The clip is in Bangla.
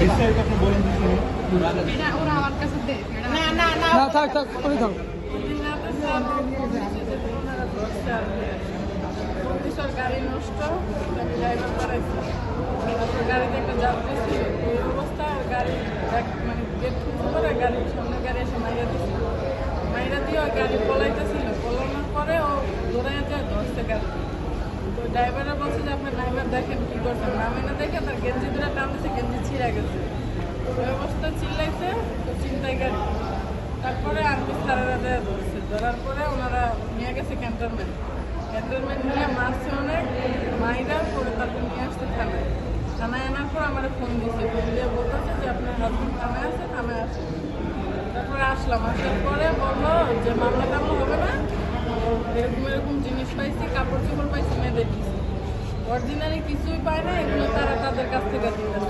বিস্তারিত আপনি বলেন তো শুনি এটা ওরা আমার কাছে দেয় না না না না থাক থাক করে গাড়ি নষ্ট ড্রাইভার করাইছি গাড়িতে একটা যাত্রী ছিল এই অবস্থা গাড়ি এক- মানে গেট গাড়ির সামনে গাড়ি এসে মাইরা দিছিল মাইরা দিয়ে ওই গাড়ি পলাইতেছিল পলানোর পরে ও দৌড়াই যায় ধরছে গাড়ি ড্রাইভাররা বলছে যে, আপনার ড্রাইভার দেখেন কি করছেন? নামে না দেখে তার গেঞ্জি দুটা টান গেঞ্জি ছিঁড়ে গেছে। ওই অবস্থা চিল্লাইছে, তো চিন্তাই গাড়ি তারপরে আর্মি স্যারেরা দেয় ধরছে। ধরার পরে ওনারা নিয়ে গেছে ক্যান্টনমেন্ট। ক্যান্টনমেন্ট নিয়ে মারছে অনেক। মাইরা পরে তারপর নিয়ে আসছে থানায়। থানায় আনার পর আমার ফোন দিছে। ফোন দিয়ে বলতেছে যে, আপনার হাজবেন্ড থানায় আছে থানায় আছে তারপরে আসলাম। আসার পরে বলল যে, মামলা টামলা হবে না। এরকম এরকম জিনিস পাইছি কাপড় চোপড় পাইছি মেয়েদের কিছু অরিজিনালি কিছুই পায় না এগুলো তারা তাদের কাছ থেকে দিতেছে